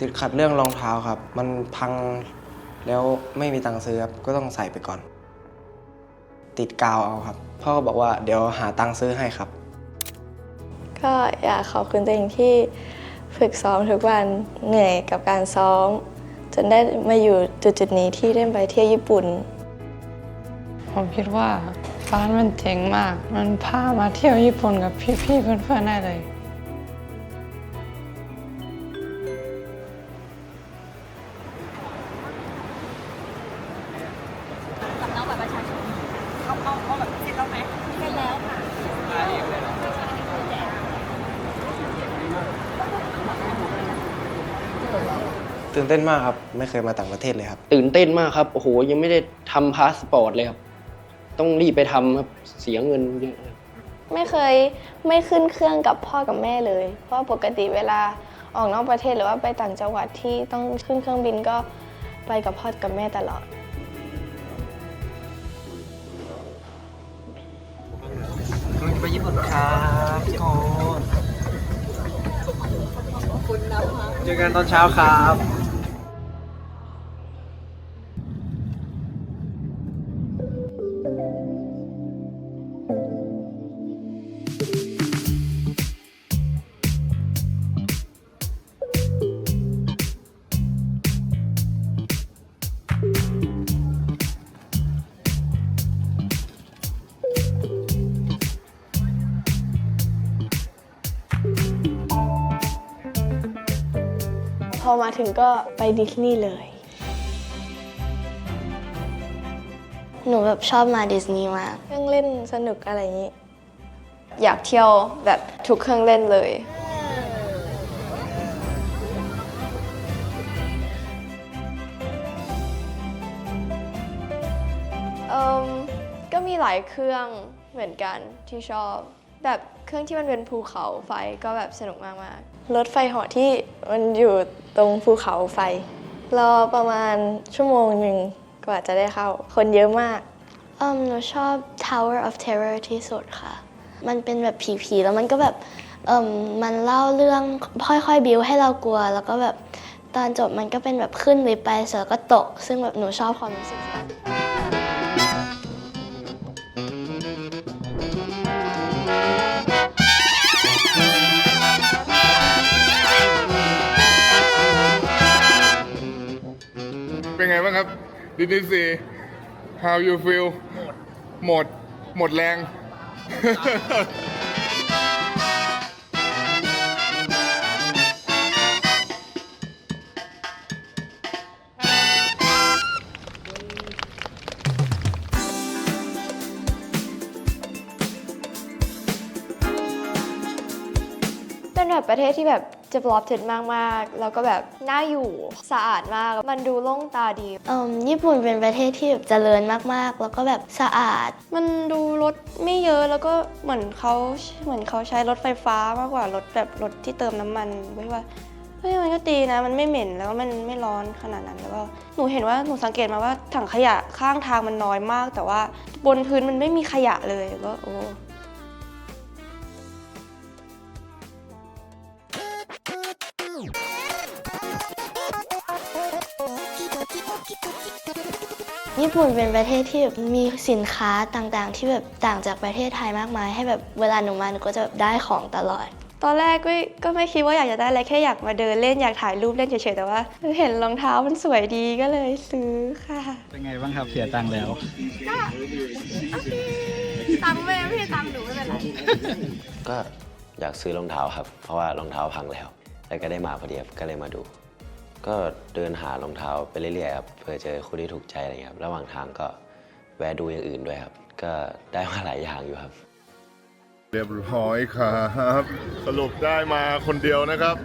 ติดขัดเรื่องรองเท้าครับ มันพังแล้วไม่มีตังค์ซื้อครับก็ต้องใส่ไปก่อน ติดกาวเอาครับ พ่อก็บอกว่าเดี๋ยวหาตังค์ซื้อให้ครับ ก็อยากขอบคุณตัวเองที่ฝึกซ้อมทุกวันเหนื่อยกับการซ้อม จนได้มาอยู่จุดๆนี้ที่ได้ไปเที่ยวญี่ปุ่น ผมคิดว่าฟ้านมันเจ๋งมาก มันพามาเที่ยวญี่ปุ่นกับพี่ๆเพื่อนๆได้เลย เอาเอาเอาแบบเสร็จแล้วไหมเสร็จแล้วค่ะตื่นเต้นมากครับ ไม่เคยมาต่างประเทศเลยครับ ตื่นเต้นมากครับ โอ้โห ยังไม่ได้ทำพาสปอร์ตเลยครับ ต้องรีบไปทำครับ เสียเงินเยอะเลยไม่เคยไม่ขึ้นเครื่องกับพ่อกับแม่เลย เพราะปกติเวลาออกนอกประเทศหรือว่าไปต่างจังหวัดที่ต้องขึ้นเครื่องบินก็ไปกับพ่อกับแม่ตลอด ไปญี่ปุ่นครับทุกคนเจอกันตอนเช้าครับ มาถึงก็ไปดิสนีย์เลย หนูแบบชอบมาดิสนีย์มากเครื่องเล่นสนุกอะไรอย่างนี้ อยากเที่ยวแบบทุกเครื่องเล่นเลย เอิมก็มีหลายเครื่องเหมือนกันที่ชอบแบบ รื่องที่มันเป็นภูเขาไฟก็แบบสนุกมากๆรถไฟเหาะที่มันอยู่ตรงภูเขาไฟ รอประมาณชั่วโมงหนึ่งกว่าจะได้เข้า คนเยอะมากเอิมหนูชอบ Tower of Terror ที่สุดค่ะ มันเป็นแบบผีๆแล้วมันก็แบบเอิมมันเล่าเรื่องค่อยๆบิวให้เรากลัว แล้วก็แบบตอนจบมันก็เป็นแบบขึ้นหรือไปเสร็จแล้วก็ตก ซึ่งแบบหนูชอบความรู้สึกนั้น ไงบ้างครับดินิซี how you feel หมด หมดแรง เป็นแบบประเทศที่แบบ developed มากๆ แล้วก็แบบน่าอยู่สะอาดมาก มันดูโล่งตาดีเอิมญี่ปุ่นเป็นประเทศที่แบบเจริญมากๆ แล้วก็แบบสะอาด มันดูรถไม่เยอะแล้วก็เหมือนเขาเหมือนเขาใช้รถไฟฟ้ามากกว่ารถแบบรถที่เติมน้ำมันไว้ว่าเฮ้ยมันก็ดีนะ มันไม่เหม็นแล้วก็มันไม่ร้อนขนาดนั้นแล้วก็หนูเห็นว่าหนูสังเกตมาว่าถังขยะข้างทางมันน้อยมาก แต่ว่าบนพื้นมันไม่มีขยะเลยก็โอ้ ญี่ปุ่นเป็นประเทศที่แบบมีสินค้าต่างๆ ที่แบบต่างจากประเทศไทยมากมาย ให้แบบเวลาหนูมาหนูก็จะแบบได้ของตลอด ตอนแรกก็ก็ไม่คิดว่าอยากจะได้อะไรแค่อยากมาเดินเล่นอยากถ่ายรูปเล่นเฉยๆแต่ว่า เห็นรองเท้ามันสวยดีก็เลยซื้อค่ะเป็นไงบ้างครับเสียตังค์แล้วตังค์ไม่พี่ตังค์หนูไม่เป็นไรก็อยากซื้อรองเท้าครับ เพราะว่ารองเท้าพังแล้วแล้วก็ได้มาพอดีครับก็เลยมาดู ก็เดินหารองเท้าไปเรื่อยๆครับเพื่อเจอคู่ที่ถูกใจอะไรเงี้ยครับระหว่างทางก็แวะดูอย่างอื่นด้วยครับ ก็ได้มาหลายอย่างอยู่ครับ เรียบร้อยครับ สรุปได้มาคนเดียวนะครับ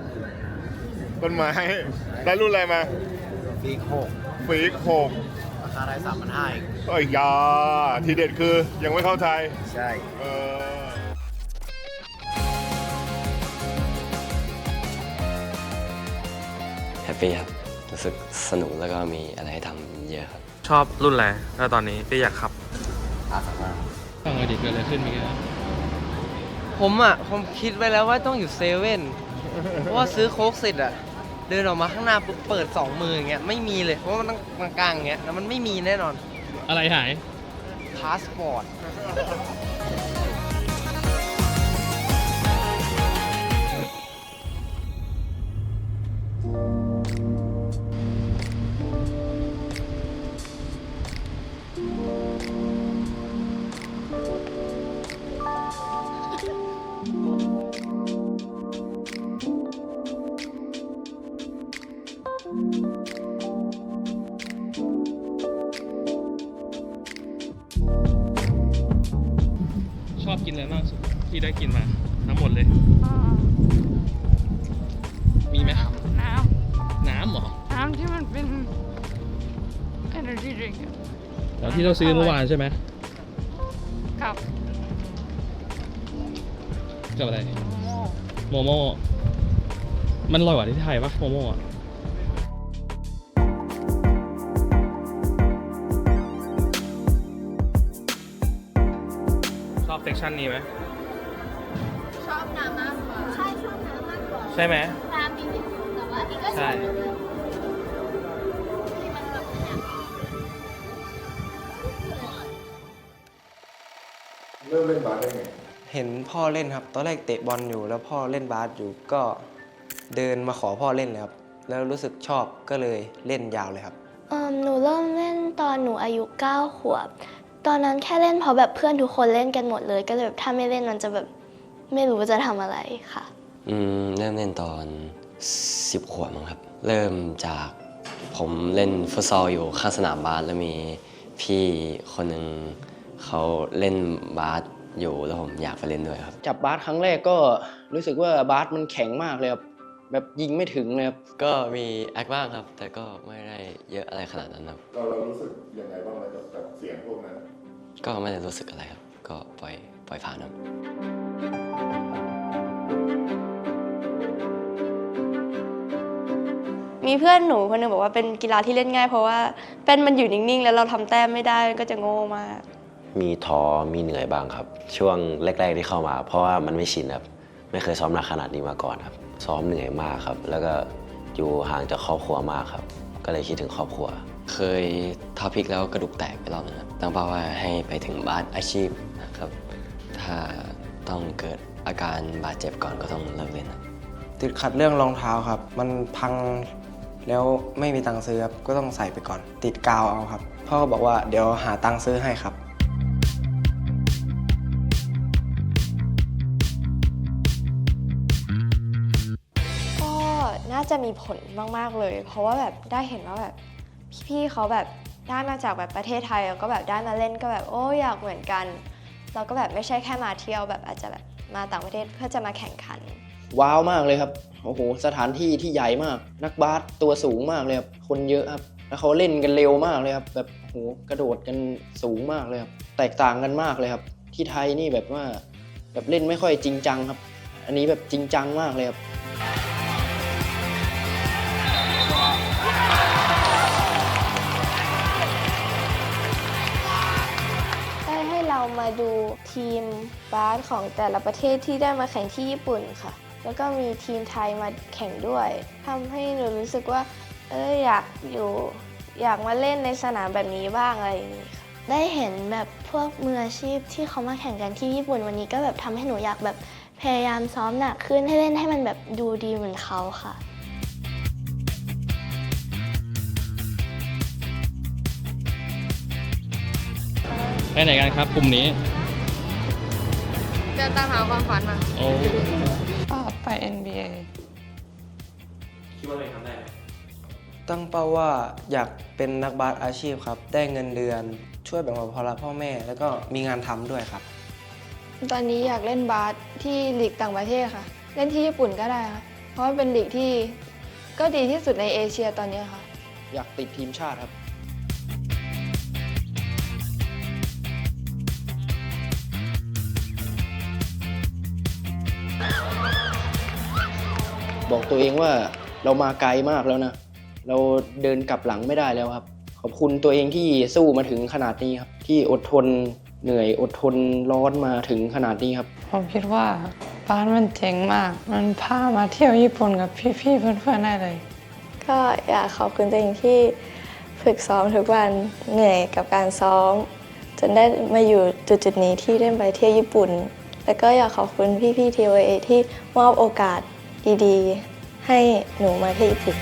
ต้นไม้ได้รุ่นอะไรมาฟีกหกฟีกหกราคาได้สามพันห้าเอ้ยยาทีเด็ดคือยังไม่เข้าไทยใช่ เออ ปปี้ครับ รู้สึกสนุกแล้วก็มีอะไรให้ทำเยอะครับ ชอบรุ่นอะไรถ้าตอนนี้พี่อยากขับเออดิเกิดอะไรขึ้นเมื่อกี้ผมอะ ผมคิดไว้แล้วว่าต้องอยู่เซเว่นเพราะว่าซื้อโค้กเสร็จอะ เดินออกมาข้างหน้าปุ๊บเปิดสองมืออย่างเงี้ยไม่มีเลย เพราะว่ามันต้องมากลางอย่างเงี้ยแล้วมันไม่มีแน่นอน อะไรหาย พาสปอร์ต กินอะไรมากสุดที่ได้กินมา ทั้งหมดเลยมีไหมน้น้ำเหรอำน้ำที่มันเป็น energy drink อะแล้วที่เราซื้อเมื่อวานใช่ไหมกับกับอะไร โมโม่มันอร่อยกว่าที่ไทยปะโมโม่อะ อบเซกชันนี้ไหมชอบน้ำมากกว่าใช่ชอบน้ำมากกว่าใช่ไหมน้ำดีที่สุดแต่ว่าอีกก็ชใช่อบที่มันแบบเนี่ยเริ่มเล่นบาสได้ไงเห็นพ่อเล่นครับ ตอนแรกเตะบอลอยู่ แล้วพ่อเล่นบาสอยู่ก็เดินมาขอพ่อเล่นเลยครับ แล้วรู้สึกชอบก็เลยเล่นยาวเลยครับเอิ่มหนูเริ่มเล่นตอนหนูอายุ 9 ขวบ ตอนนั้นแค่เล่นเพราะแบบเพื่อนทุกคนเล่นกันหมดเลย ก็เลยแบบถ้าไม่เล่นมันจะแบบไม่รู้จะทำอะไรค่ะ อืมเริ่มเล่นตอน 10 ขวบมั้งครับ เริ่มจากผมเล่นฟุตซอลอยู่ข้างสนามบาสแล้วมีพี่คนหนึ่งเขาเล่นบาสอยู่แล้วผมอยากไปเล่นด้วยครับ จับบาสครั้งแรกก็รู้สึกว่าบาสมันแข็งมากเลยครับแบบยิงไม่ถึงเลยครับก็มีแอคบ้างครับ แต่ก็ไม่ได้เยอะอะไรขนาดนั้นครับ เราเรารู้สึกยังไงบ้างไหมกับกับเสียงพวกนั้น ก็ไม่ได้รู้สึกอะไรครับ ก็ปล่อยปล่อยผ่านครับมีเพื่อนหนูคนหนึงบอกว่าเป็นกีฬาที่เล่นง่าย เพราะว่าเป็นมันอยู่นิ่งๆ แล้วเราทำแต้มไม่ได้ก็จะโง่มาก มีท้อมีเหนื่อยบ้างครับ ช่วงแรก ๆที่เข้ามา เพราะว่ามันไม่ชินครับ ไม่เคยซ้อมหนักขนาดนี้มาก่อนครับ ซ้อมเหนื่อยมากครับ แล้วก็อยู่ห่างจากครอบครัวมากครับ ก็เลยคิดถึงครอบครัว เคยท้าพลิกแล้วกระดูกแตกไปรอบนึงครับตั้งเป้าว่าให้ไปถึงบาสอาชีพนะครับ ถ้าต้องเกิดอาการบาดเจ็บก่อนก็ต้องเลิกเล่นครับติดขัดเรื่องรองเท้าครับ มันพังแล้วไม่มีตังค์ซื้อครับก็ต้องใส่ไปก่อน ติดกาวเอาครับ พ่อก็บอกว่าเดี๋ยวหาตังค์ซื้อให้ครับ ก็น่าจะมีผลมาก ๆ เลย เพราะว่าแบบได้เห็นว่าแบบ พี่ๆเขาแบบได้มาจากแบบประเทศไทยแล้วก็แบบได้มาเล่นก็แบบโอ้อยากเหมือนกัน เราก็แบบไม่ใช่แค่มาเที่ยวแบบอาจจะแบบมาต่างประเทศเพื่อจะมาแข่งขัน ว้าวมากเลยครับโอ้โหสถานที่ที่ใหญ่มาก นักบาสตัวสูงมากเลยครับคนเยอะครับแล้วเขาเล่นกันเร็วมากเลยครับแบบโอ้โหกระโดดกันสูงมากเลยครับแตกต่างกันมากเลยครับ ที่ไทยนี่แบบว่าแบบเล่นไม่ค่อยจริงจังครับ อันนี้แบบจริงจังมากเลยครับ ทีมบาสของแต่ละประเทศที่ได้มาแข่งที่ญี่ปุ่นค่ะ แล้วก็มีทีมไทยมาแข่งด้วยทำให้หนูรู้สึกว่า เอออยากอยู่อยากมาเล่นในสนามแบบนี้บ้างอะไรอย่างนี้ค่ะได้เห็นแบบพวกมืออาชีพที่เขามาแข่งกันที่ญี่ปุ่นวันนี้ก็แบบทำให้หนูอยากแบบพยายามซ้อมหนักขึ้นให้เล่นให้มันแบบดูดีเหมือนเขาค่ะไปไหนกันครับกลุ่มนี้ จะตามหาความฝันมาโอ้ก็ไป NBA คิดว่าตัวเองทำได้ไหมตั้งเป้าว่าอยากเป็นนักบาสอาชีพครับ ได้เงินเดือนช่วยแบ่งเบาภาระพ่อแม่ แล้วก็มีงานทำด้วยครับ ตอนนี้อยากเล่นบาสที่ลีกต่างประเทศค่ะ เล่นที่ญี่ปุ่นก็ได้ค่ะ เพราะว่าเป็นลีกที่ก็ดีที่สุดในเอเชียตอนนี้ค่ะ อยากติดทีมชาติครับ บอกตัวเองว่าเรามาไกลมากแล้วนะ เราเดินกลับหลังไม่ได้แล้วครับ ขอบคุณตัวเองที่สู้มาถึงขนาดนี้ครับ ที่อดทนเหนื่อยอดทนร้อนมาถึงขนาดนี้ครับ ผมคิดว่าบ้านมันเจ๋งมาก มันพามาเที่ยวญี่ปุ่นกับพี่ๆเพื่อนๆได้เลย ก็อยากขอบคุณตัวเองที่ฝึกซ้อมทุกวันเหนื่อยกับการซ้อม จนได้มาอยู่จุดๆนี้ที่ได้ไปเที่ยวญี่ปุ่น แล้วก็อยากขอบคุณพี่ๆ TOA ที่มอบโอกาส ดีๆ ให้หนูมาที่อีพิก